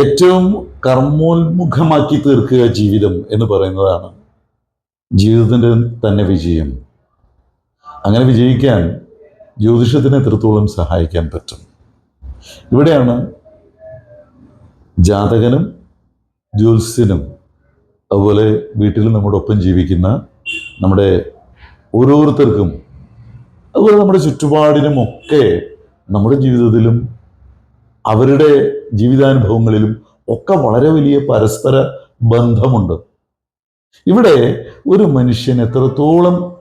ഏറ്റവും കർമ്മോന്മുഖമാക്കി തീർക്കുക ജീവിതം എന്ന് പറയുന്നതാണ് ജീവിതത്തിന്റെ തന്നെ വിജയം. അങ്ങനെ വിജയിക്കാൻ ജ്യോതിഷത്തിന് എത്രത്തോളം സഹായിക്കാൻ പറ്റും? ഇവിടെയാണ് ജാതകനും ജ്യോത്സ്യനും അതുപോലെ വീട്ടിൽ നമ്മുടെ ഒപ്പം ജീവിക്കുന്ന നമ്മുടെ ഓരോരുത്തർക്കും അതുപോലെ നമ്മുടെ ചുറ്റുപാടിനുമൊക്കെ നമ്മുടെ ജീവിതത്തിലും അവരുടെ ജീവിതാനുഭവങ്ങളിലും ഒക്കെ വളരെ വലിയ പരസ്പര ബന്ധമുണ്ട്. ഇവിടെ ഒരു മനുഷ്യൻ എത്രത്തോളം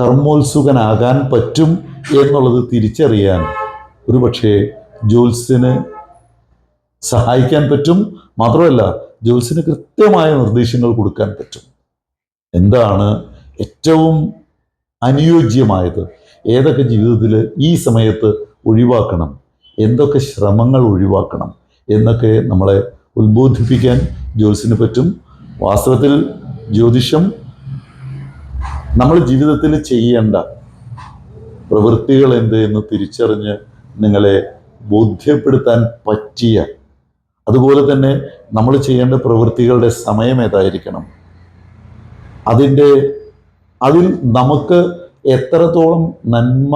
കർമ്മോത്സുകനാകാൻ പറ്റും എന്നുള്ളത് തിരിച്ചറിയാൻ ഒരുപക്ഷെ ജോത്സ്യന് സഹായിക്കാൻ പറ്റും. മാത്രമല്ല ജോത്സ്യന് കൃത്യമായ നിർദ്ദേശങ്ങൾ കൊടുക്കാൻ പറ്റും. എന്താണ് ഏറ്റവും അനുയോജ്യമായത്? ഏതൊക്കെ ജീവിതത്തിൽ ഈ സമയത്ത് ഒഴിവാക്കണം? എന്തൊക്കെ ശ്രമങ്ങൾ ഒഴിവാക്കണം എന്നൊക്കെ നമ്മളെ ഉത്ബോധിപ്പിക്കാൻ ജ്യോത്സ്യന് പറ്റും. വാസ്തവത്തിൽ ജ്യോതിഷം നമ്മൾ ജീവിതത്തിൽ ചെയ്യേണ്ട പ്രവൃത്തികൾ എന്ത് എന്ന് തിരിച്ചറിഞ്ഞ് നിങ്ങളെ ബോധ്യപ്പെടുത്താൻ പറ്റിയ അതുപോലെ തന്നെ നമ്മൾ ചെയ്യേണ്ട പ്രവൃത്തികളുടെ സമയം ഏതായിരിക്കണം? അതിന്റെ അതിൽ നമുക്ക് എത്രത്തോളം നന്മ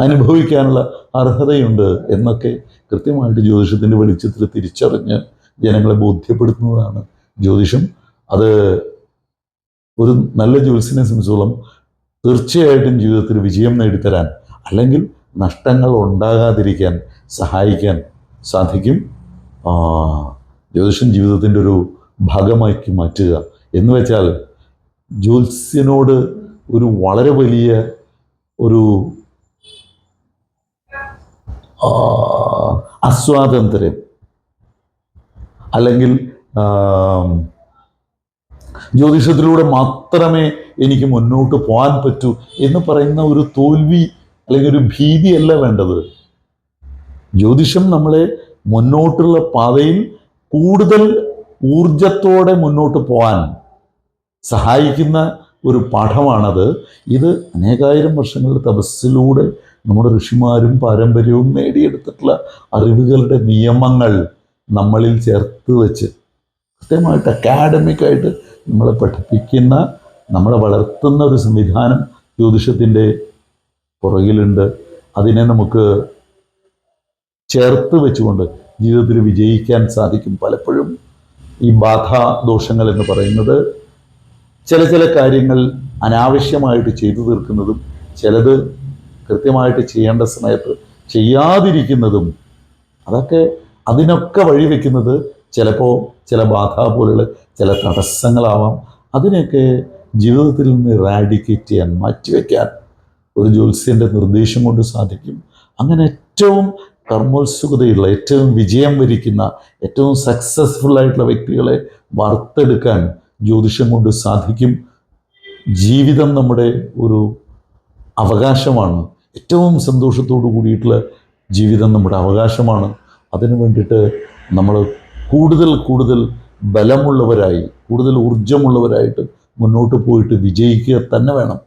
അനുഭവിക്കാനുള്ള അർഹതയുണ്ട് എന്നൊക്കെ കൃത്യമായിട്ട് ജ്യോതിഷത്തിന്റെ വെളിച്ചത്തിൽ തിരിച്ചറിഞ്ഞ് ജനങ്ങളെ ബോധ്യപ്പെടുത്തുന്നതാണ് ജ്യോതിഷം. അത് ഒരു നല്ല ജ്യോത്സ്യനെ സംബന്ധിച്ചോളം തീർച്ചയായിട്ടും ജീവിതത്തിൽ വിജയം നേടിത്തരാൻ അല്ലെങ്കിൽ നഷ്ടങ്ങൾ ഉണ്ടാകാതിരിക്കാൻ സഹായിക്കാൻ സാധിക്കും. ജ്യോതിഷൻ ജ്യോതിഷം ജീവിതത്തിന്റെ ഒരു ഭാഗമാക്കി മാറ്റുക എന്ന് വെച്ചാൽ ജ്യോത്സ്യനോട് ഒരു വളരെ വലിയ ഒരു അസ്വാതന്ത്ര്യം. അല്ലെങ്കിൽ ജ്യോതിഷത്തിലൂടെ മാത്രമേ എനിക്ക് മുന്നോട്ട് പോകാൻ പറ്റൂ എന്ന് പറയുന്ന ഒരു തോൽവി അല്ലെങ്കിൽ ഒരു ഭീതിയല്ല വേണ്ടത്. ജ്യോതിഷം നമ്മളെ മുന്നോട്ടുള്ള പാതയിൽ കൂടുതൽ ഊർജത്തോടെ മുന്നോട്ട് പോകാൻ സഹായിക്കുന്ന ഒരു പാഠമാണത്. ഇത് അനേകായിരം വർഷങ്ങളുടെ തപസ്സിലൂടെ നമ്മുടെ ഋഷിമാരും പാരമ്പര്യവും നേടിയെടുത്തിട്ടുള്ള അറിവുകളുടെ നിയമങ്ങൾ നമ്മളിൽ ചേർത്ത് വെച്ച് കൃത്യമായിട്ട് അക്കാഡമിക്കായിട്ട് നമ്മളെ പഠിപ്പിക്കുന്ന നമ്മളെ വളർത്തുന്ന ഒരു സംവിധാനം ജ്യോതിഷത്തിന്റെ പുറകിലുണ്ട്. അതിനെ നമുക്ക് ചേർത്ത് വെച്ചുകൊണ്ട് ജീവിതത്തിൽ വിജയിക്കാൻ സാധിക്കും പലപ്പോഴും. ഈ ബാധാദോഷങ്ങൾ എന്ന് പറയുന്നത് ചില ചില കാര്യങ്ങൾ അനാവശ്യമായിട്ട് ചെയ്തു തീർക്കുന്നതും ചിലത് കൃത്യമായിട്ട് ചെയ്യേണ്ട സമയത്ത് ചെയ്യാതിരിക്കുന്നതും അതൊക്കെ അതിനൊക്കെ വഴിവെക്കുന്നത് ചിലപ്പോൾ ചില ബാധ പോലുള്ള ചില തടസ്സങ്ങളാവാം. അതിനെയൊക്കെ ജീവിതത്തിൽ നിന്ന് റാഡിക്കേറ്റ് ചെയ്യാൻ മാറ്റിവെക്കാൻ ഒരു ജ്യോത്സ്യന്റെ നിർദ്ദേശം കൊണ്ട് സാധിക്കും. അങ്ങനെ ഏറ്റവും കർമ്മോത്സുകതയുള്ള ഏറ്റവും വിജയം വരിക്കുന്ന ഏറ്റവും സക്സസ്ഫുൾ ആയിട്ടുള്ള വ്യക്തികളെ വാർത്തെടുക്കാൻ ജ്യോതിഷം കൊണ്ട് സാധിക്കും. ജീവിതം നമ്മുടെ ഒരു അവകാശമാണ്. ഏറ്റവും സന്തോഷത്തോടു കൂടിയിട്ടുള്ള ജീവിതം നമ്മുടെ അവകാശമാണ്. അതിനു വേണ്ടിയിട്ട് നമ്മൾ കൂടുതൽ കൂടുതൽ ബലമുള്ളവരായി കൂടുതൽ ഊർജമുള്ളവരായിട്ട് മുന്നോട്ട് പോയിട്ട് വിജയിക്കുക തന്നെ വേണം.